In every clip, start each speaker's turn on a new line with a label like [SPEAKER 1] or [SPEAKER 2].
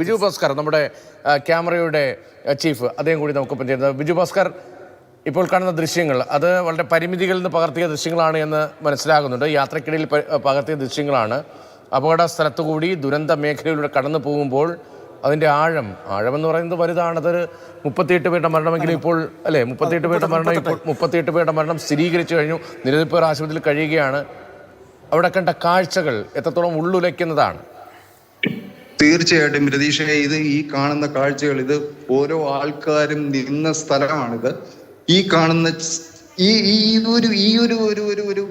[SPEAKER 1] ബിജു ഭാസ്കർ നമ്മുടെ ക്യാമറയുടെ ചീഫ് അദ്ദേഹം കൂടി നമുക്കൊപ്പം ചേരുന്നത്. ബിജു ഭാസ്കർ ഇപ്പോൾ കാണുന്ന ദൃശ്യങ്ങൾ അത് വളരെ പരിമിതികളിൽ നിന്ന് പകർത്തിയ ദൃശ്യങ്ങളാണ് എന്ന് മനസ്സിലാകുന്നുണ്ട്. യാത്രക്കിടയിൽ പകർത്തിയ ദൃശ്യങ്ങളാണ്. അപകട സ്ഥലത്തു കൂടി ദുരന്ത മേഖലയിലൂടെ കടന്നു പോകുമ്പോൾ അതിന്റെ ആഴം ആഴം എന്ന് പറയുന്നത് വലുതാണ് അതൊരു മുപ്പത്തിയെട്ട് പേരുടെ മരണമെങ്കിലും ഇപ്പോൾ അല്ലേ മുപ്പത്തിയെട്ട് പേരുടെ മരണം ഇപ്പോൾ മുപ്പത്തിയെട്ട് പേരുടെ മരണം സ്ഥിരീകരിച്ചു കഴിഞ്ഞു. നിരവധി പേർ ആശുപത്രിയിൽ കഴിയുകയാണ്. അവിടെ കണ്ട കാഴ്ചകൾ എത്രത്തോളം ഉള്ളുലയ്ക്കുന്നതാണ്.
[SPEAKER 2] തീർച്ചയായിട്ടും രതീഷ ഇത് ഈ കാണുന്ന കാഴ്ചകൾ ഇത് ഓരോ ആൾക്കാരും നിന്ന സ്ഥലമാണിത്. ഈ കാണുന്ന ഈ ഈ ഒരു ഈ ഒരു ഒരു ഒരു ഒരു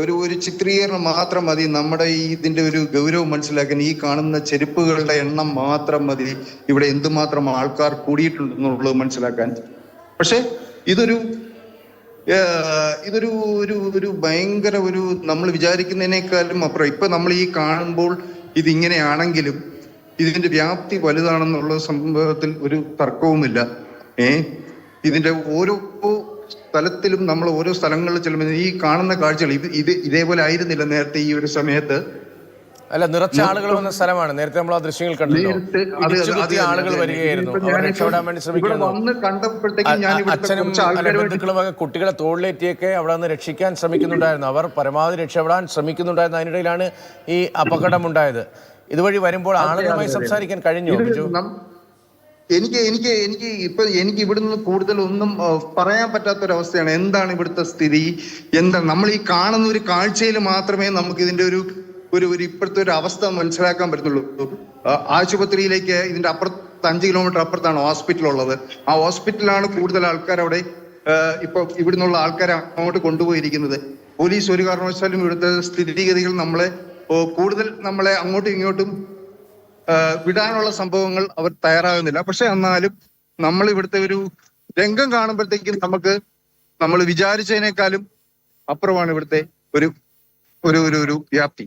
[SPEAKER 2] ഒരു ഒരു ചിത്രീകരണം മാത്രം മതി. നമ്മുടെ ഈ ഇതിന്റെ ഒരു ഗൗരവം മനസ്സിലാക്കാൻ ഈ കാണുന്ന ചെരുപ്പുകളുടെ എണ്ണം മാത്രം മതി. ഇവിടെ എന്തുമാത്രം ആൾക്കാർ കൂടിയിട്ടുണ്ടെന്നുള്ളത് മനസ്സിലാക്കാൻ. പക്ഷെ ഇതൊരു ഇതൊരു ഒരു ഒരു ഭയങ്കര ഒരു നമ്മൾ വിചാരിക്കുന്നതിനേക്കാളും അപ്പുറം. ഇപ്പൊ നമ്മൾ ഈ കാണുമ്പോൾ ഇതിങ്ങനെയാണെങ്കിലും ഇതിന്റെ വ്യാപ്തി വലുതാണെന്നുള്ള സംഭവത്തിൽ ഒരു തർക്കവുമില്ല. ഏ? ഇതിന്റെ ഓരോ സ്ഥലത്തിലും നമ്മൾ ഓരോ സ്ഥലങ്ങളിൽ ചെല്ലുമ്പോൾ ഈ കാണുന്ന കാഴ്ചകൾ ഇത് ഇത് ഇതേപോലെ ആയിരുന്നില്ല നേരത്തെ ഈ ഒരു സമയത്ത്.
[SPEAKER 1] അല്ല നിറച്ച ആളുകൾ വന്ന സ്ഥലമാണ്. നേരത്തെ നമ്മൾ ആ ദൃശ്യങ്ങൾ
[SPEAKER 2] അത്
[SPEAKER 1] ആളുകൾ വരികയായിരുന്നു. അച്ഛനും ബന്ധുക്കളും ഒക്കെ കുട്ടികളെ തോളിലേറ്റിയൊക്കെ അവിടെ നിന്ന് രക്ഷിക്കാൻ ശ്രമിക്കുന്നുണ്ടായിരുന്നു. അവർ പരമാവധി രക്ഷപ്പെടാൻ ശ്രമിക്കുന്നുണ്ടായിരുന്നു. അതിനിടയിലാണ് ഈ അപകടമുണ്ടായത്. ഇതുവഴി വരുമ്പോൾ ആളുകളുമായി സംസാരിക്കാൻ കഴിഞ്ഞു
[SPEAKER 2] എനിക്ക് എനിക്ക് എനിക്ക് ഇപ്പൊ എനിക്ക് ഇവിടുന്ന് കൂടുതൽ ഒന്നും പറ്റാത്ത പറയാൻ പറ്റാത്തൊരവസ്ഥയാണ്. എന്താണ് ഇവിടുത്തെ സ്ഥിതി? എന്താ നമ്മൾ ഈ കാണുന്ന ഒരു കാഴ്ചയിൽ മാത്രമേ നമുക്ക് ഇതിന്റെ ഒരു ഒരു ഒരു ഇപ്പോഴത്തെ ഒരു അവസ്ഥ മനസ്സിലാക്കാൻ പറ്റുള്ളൂ ആശുപത്രിയിലേക്ക് ഇതിന്റെ അപ്പുറത്ത് അഞ്ച് കിലോമീറ്റർ അപ്പുറത്താണ് ഹോസ്പിറ്റൽ ഉള്ളത് ആ ഹോസ്പിറ്റലാണ് കൂടുതൽ ആൾക്കാർ അവിടെ ഇപ്പൊ ഇവിടുന്നുള്ള ആൾക്കാരെ അങ്ങോട്ട് കൊണ്ടുപോയിരിക്കുന്നത്. പോലീസ് ഒരു കാരണവശാലും ഇവിടുത്തെ സ്ഥിതിഗതികൾ നമ്മളെ കൂടുതൽ നമ്മളെ അങ്ങോട്ടും ഇങ്ങോട്ടും വിടാനുള്ള സംഭവങ്ങൾ അവർ തയ്യാറാകുന്നില്ല. പക്ഷെ എന്നാലും നമ്മൾ ഇവിടുത്തെ ഒരു രംഗം കാണുമ്പോഴത്തേക്കും നമുക്ക് നമ്മൾ വിചാരിച്ചതിനേക്കാളും അപ്പുറമാണ് ഇവിടുത്തെ ഒരു ഒരു ഒരു ഒരു വ്യാപ്തി.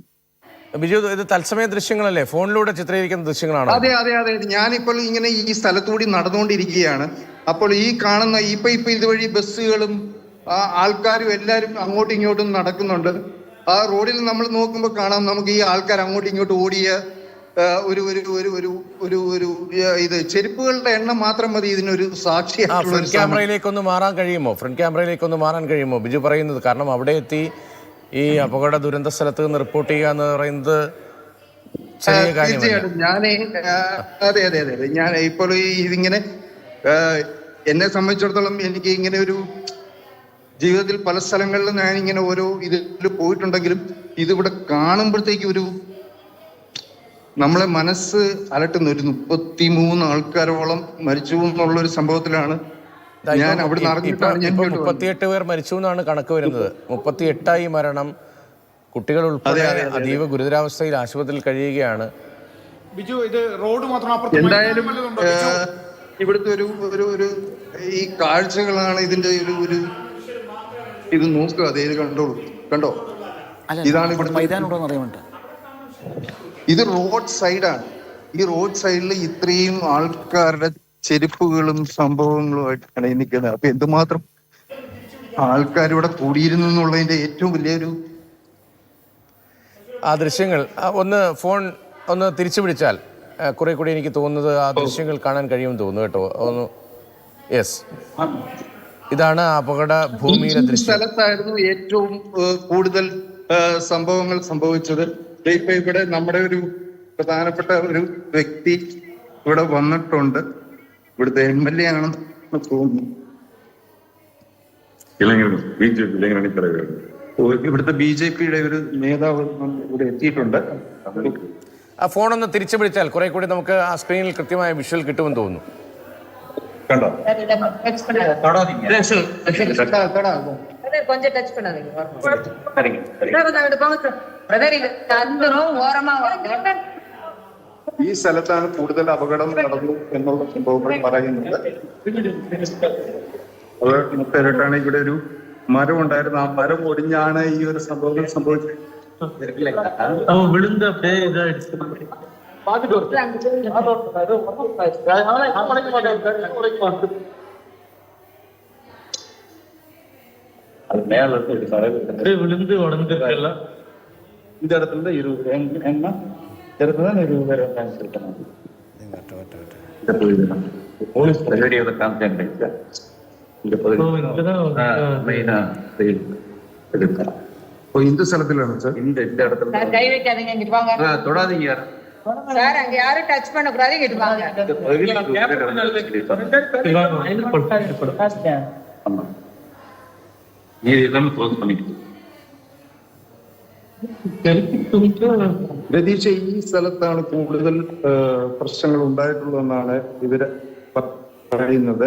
[SPEAKER 1] ബിജു ഇത് തത്സമയ ദൃശ്യങ്ങളല്ലേ? ഫോണിലൂടെ ചിത്രീകരിക്കുന്ന ദൃശ്യങ്ങളാണ്.
[SPEAKER 2] അതെ അതെ അതെ. ഞാനിപ്പോൾ ഇങ്ങനെ ഈ സ്ഥലത്തുകൂടി നടന്നുകൊണ്ടിരിക്കുകയാണ്. അപ്പോൾ ഈ കാണുന്ന ഇപ്പൊ ഇപ്പൊ ഇതുവഴി ബസ്സുകളും ആൾക്കാരും എല്ലാരും അങ്ങോട്ടും ഇങ്ങോട്ടും നടക്കുന്നുണ്ട്. ആ റോഡിൽ നമ്മൾ നോക്കുമ്പോൾ കാണാം നമുക്ക് ഈ ആൾക്കാർ അങ്ങോട്ടും ഇങ്ങോട്ടും ഓടിയ ഒരു ഒരു ഒരു ഒരു ഒരു ഒരു ഇത് ചെരുപ്പുകളുടെ എണ്ണം മാത്രം മതി ഇതിനൊരു സാക്ഷിയായിട്ടുള്ള
[SPEAKER 1] ഫ്രണ്ട് ക്യാമറയിലേക്ക് ഒന്ന് മാറാൻ കഴിയുമോ? ഫ്രണ്ട് ക്യാമറയിലേക്കൊന്ന് മാറാൻ കഴിയുമോ? ബിജു പറയുന്നത് കാരണം അവിടെ എത്തി ഈ അപകട ദുരന്ത സ്ഥലത്ത് നിന്ന് റിപ്പോർട്ട് ചെയ്യുക എന്ന് പറയുന്നത്
[SPEAKER 2] തീർച്ചയായിട്ടും. ഞാൻ അതെ അതെ അതെ അതെ. ഞാൻ ഇപ്പോൾ ഇതിങ്ങനെ എന്നെ സംബന്ധിച്ചിടത്തോളം എനിക്ക് ഇങ്ങനെ ഒരു ജീവിതത്തിൽ പല സ്ഥലങ്ങളിലും ഞാൻ ഇങ്ങനെ ഓരോ ഇതിൽ പോയിട്ടുണ്ടെങ്കിലും ഇതിവിടെ കാണുമ്പോഴത്തേക്ക് ഒരു നമ്മളെ മനസ്സ് അലട്ടുന്ന ഒരു മുപ്പത്തിമൂന്ന് ആൾക്കാരോളം മരിച്ചു എന്നുള്ള ഒരു സംഭവത്തിലാണ് ഞാൻ അവിടെ
[SPEAKER 1] മുപ്പത്തിയെട്ട് പേർ മരിച്ചു എന്നാണ് കണക്ക് വരുന്നത്. മുപ്പത്തിയെട്ടായി മരണം. കുട്ടികൾ ഉൾപ്പെടെ അതീവ ഗുരുതരാവസ്ഥയിൽ ആശുപത്രിയിൽ കഴിയുകയാണ്.
[SPEAKER 3] ബിജു ഇത് റോഡ് മാത്രം അപ്പുറത്ത്
[SPEAKER 2] എന്തായാലും ഇവിടുത്തെ ഒരു ഒരു ഒരു ഈ കാഴ്ചകളാണ് ഇതിന്റെ ഒരു ഒരു ഇത് നോക്കുക അതേ ഇത് കണ്ടോളൂ കണ്ടോ? ഇതാണ് ഇവിടെ
[SPEAKER 4] മൈതാനം
[SPEAKER 2] ഇത് റോഡ് സൈഡാണ്. ഈ റോഡ് സൈഡിൽ ഇത്രയും ആൾക്കാരുടെ ചെരുപ്പുകളും സംഭവങ്ങളുമായിട്ടാണ് ഈ നിൽക്കുന്നത്. അപ്പൊ എന്തുമാത്രം ആൾക്കാർ ഇവിടെ കൂടിയിരുന്നു എന്നുള്ളതിന്റെ ഏറ്റവും വലിയൊരു
[SPEAKER 1] ആ ദൃശ്യങ്ങൾ ഒന്ന് ഫോൺ ഒന്ന് തിരിച്ചു പിടിച്ചാൽ കുറെ കൂടി എനിക്ക് തോന്നുന്നത് ആ ദൃശ്യങ്ങൾ കാണാൻ കഴിയുമെന്ന് തോന്നുന്നു കേട്ടോ. ഒന്ന് യെസ്. ഇതാണ് അപകട ഭൂമിയിലെ
[SPEAKER 2] സ്ഥലത്തായിരുന്നു ഏറ്റവും കൂടുതൽ സംഭവങ്ങൾ സംഭവിച്ചത്. ഇപ്പൊ ഇവിടെ നമ്മുടെ ഒരു പ്രധാനപ്പെട്ട ഒരു വ്യക്തി ഇവിടെ വന്നിട്ടുണ്ട്. ഇവിടുത്തെ എം എൽ എ ആണെന്ന് തോന്നുന്നു.
[SPEAKER 5] ഇല്ലെങ്കിലും ബി ജെ പി
[SPEAKER 2] ഓ, ഇവിടുത്തെ ബി ജെ പിയുടെ ഒരു നേതാവ് ഇവിടെ എത്തിയിട്ടുണ്ട്.
[SPEAKER 1] ആ ഫോണൊന്ന് ഒന്ന് തിരിച്ചു പിടിച്ചാൽ കുറെ കൂടി നമുക്ക് ആ സ്ക്രീനിൽ കൃത്യമായ വിഷ്വൽ കിട്ടുമെന്ന് തോന്നുന്നു.
[SPEAKER 5] കണ്ടോ
[SPEAKER 2] കടാ, കടാ.
[SPEAKER 6] Brother, கொஞ்சம் டச் பண்ணாதீங்க பிரதர் அங்கிட்டு போங்க சார் பிரதர் இது அந்த ரோ ஓரமா வாங்க
[SPEAKER 2] ഈ സ്ഥലത്താണ് കൂടുതൽ അപകടം നടന്നു എന്നുള്ള സംഭവങ്ങൾ പറയുന്നത് അത് മുത്തേരട്ടാണ് ഇവിടെ ഒരു മരം ഉണ്ടായിരുന്നു ആ മരം ഒടിഞ്ഞാണ് ഈ ഒരു സംഭവങ്ങൾ സംഭവിച്ചത്
[SPEAKER 7] அவன் பார்த்துட்டு
[SPEAKER 5] ஒரு மேல இருந்து இப்படி
[SPEAKER 7] தலை விழுந்து உடம்புல
[SPEAKER 2] இந்த இடத்துல தான் இருபது பேர். இந்த இருபது பேர்
[SPEAKER 5] வெங்காயம் போலீஸ் பிரகடியோட காம்ப்ளைண்ட் ஆயிடுச்சா இந்த பகுதி
[SPEAKER 2] இந்து ஸ்தலத்தில்
[SPEAKER 5] இந்த இந்த இடத்துல தொடாதீங்க
[SPEAKER 6] சார் அங்க யாரும் டச் பண்ண கூடாது இங்கிட்டு வாங்க
[SPEAKER 5] இந்த பகுதியில் ஆமா நீதி எல்லாமே க்ளோஸ் பண்ணிட்டு
[SPEAKER 2] രതീഷ ഈ സ്ഥലത്താണ് കൂടുതൽ ആ, പ്രശ്നങ്ങൾ ഉണ്ടായിട്ടുള്ളതെന്നാണ് ഇവര് പറയുന്നത്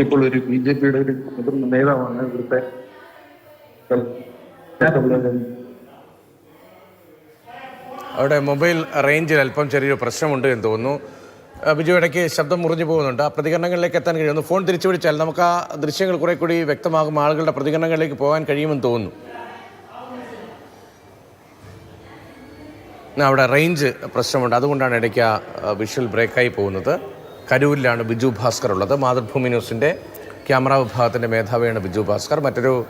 [SPEAKER 2] ഇപ്പോൾ ഒരു ബി ജെ പിയുടെ ഒരു മുതിർന്ന നേതാവാണ് ഇവിടുത്തെ
[SPEAKER 1] അവിടെ മൊബൈൽ റേഞ്ചിൽ അല്പം ചെറിയൊരു പ്രശ്നമുണ്ട് എന്ന് തോന്നുന്നു. ബിജു ഇടയ്ക്ക് ശബ്ദം മുറിഞ്ഞു പോകുന്നുണ്ട്. ആ പ്രതികരണങ്ങളിലേക്ക് എത്താൻ കഴിയുന്നു. ഫോൺ തിരിച്ചു വിളിച്ചാൽ നമുക്ക് ആ ദൃശ്യങ്ങൾ കുറെ കൂടി വ്യക്തമാകും. ആളുകളുടെ പ്രതികരണങ്ങളിലേക്ക് പോകാൻ കഴിയുമെന്ന് തോന്നുന്നു. അവിടെ റേഞ്ച് പ്രശ്നമുണ്ട്. അതുകൊണ്ടാണ് ഇടയ്ക്ക് ആ വിഷ്വൽ ബ്രേക്കായി പോകുന്നത്. കരൂരിലാണ് ബിജു ഭാസ്കർ ഉള്ളത്. മാതൃഭൂമി ന്യൂസിന്റെ ക്യാമറ വിഭാഗത്തിന്റെ മേധാവിയാണ് ബിജു ഭാസ്കർ. മറ്റൊരു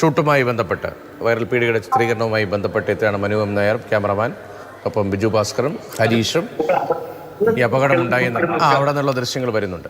[SPEAKER 1] ഷൂട്ടുമായി ബന്ധപ്പെട്ട് വൈറൽ പീഡികയുടെ ചിത്രീകരണവുമായി ബന്ധപ്പെട്ട് എത്തിയാണ് മനുവം നായർ ക്യാമറമാൻ. ഒപ്പം ബിജു ഭാസ്കറും ഹരീഷും ഈ അപകടമുണ്ടായി ആ അവിടെ നിന്നുള്ള ദൃശ്യങ്ങൾ വരുന്നുണ്ട്.